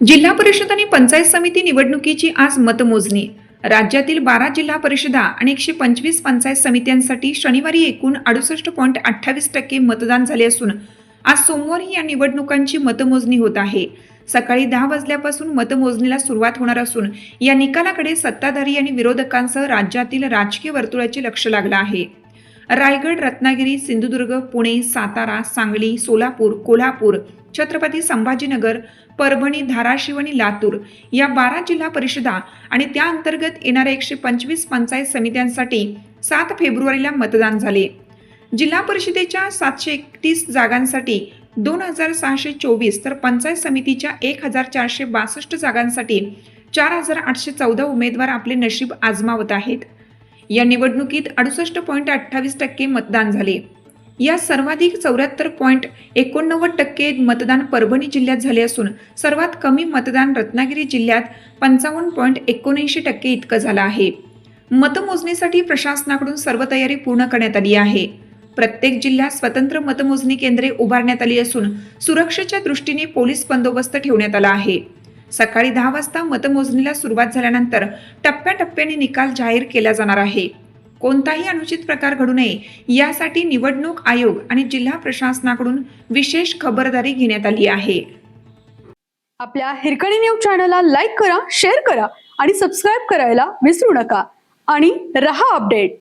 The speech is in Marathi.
जिल्हा परिषद आणि पंचायत समिती निवडणुकीची आज मतमोजणी. राज्यातील बारा जिल्हा परिषदा आणि एकशे पंचवीस पंचायत समित्यांसाठी शनिवारी एकूण अडुसष्ट पॉईंट अठ्ठावीस टक्के मतदान झाले असून आज सोमवारी या निवडणुकांची मतमोजणी होत आहे. सकाळी दहा वाजल्यापासून मतमोजणीला सुरुवात होणार असून या निकालाकडे सत्ताधारी आणि विरोधकांसह राज्यातील राजकीय वर्तुळाचे लक्ष लागलं आहे. रायगड रत्नागिरी सिंधुदुर्ग पुणे सातारा सांगली सोलापूर कोल्हापूर छत्रपती संभाजीनगर परभणी धाराशिव आणि लातूर या बारा जिल्हा परिषदा आणि त्या अंतर्गत येणाऱ्या एकशे पंचवीस पंचायत समित्यांसाठी सात फेब्रुवारीला मतदान झाले. जिल्हा परिषदेच्या सातशे एकतीस जागांसाठी दोन हजार सहाशे चोवीस तर पंचायत समितीच्या एक हजार चारशे बासष्ट जागांसाठी चार हजार आठशे चौदा उमेदवार आपले नशीब आजमावत आहेत. या निवडणुकीत अडुसष्ट पॉईंट अठ्ठावीस टक्के मतदान झाले. या सर्वाधिक चौऱ्याहत्तर पॉईंट एकोणनव्वद टक्के मतदान परभणी जिल्ह्यात झाले असून सर्वात कमी मतदान रत्नागिरी जिल्ह्यात पंचावन्न पॉईंट एकोणऐंशी टक्के इतकं झालं आहे. मतमोजणीसाठी प्रशासनाकडून सर्व तयारी पूर्ण करण्यात आली आहे. प्रत्येक जिल्ह्यात स्वतंत्र मतमोजणी केंद्रे उभारण्यात आली असून सुरक्षेच्या दृष्टीने पोलीस बंदोबस्त ठेवण्यात आला आहे. सकाळी दहा वाजता मतमोजणीला सुरुवात झाल्यानंतर टप्प्याटप्प्याने निकाल जाहीर केला जाणार आहे. कोणताही अनुचित प्रकार घडू नये यासाठी निवडणूक आयोग आणि जिल्हा प्रशासनाकडून विशेष खबरदारी घेण्यात आली आहे. आपल्या हिरकणी न्यूज चॅनलला लाईक करा शेअर करा आणि सबस्क्राईब करायला विसरू नका. आणि रहा अपडेट.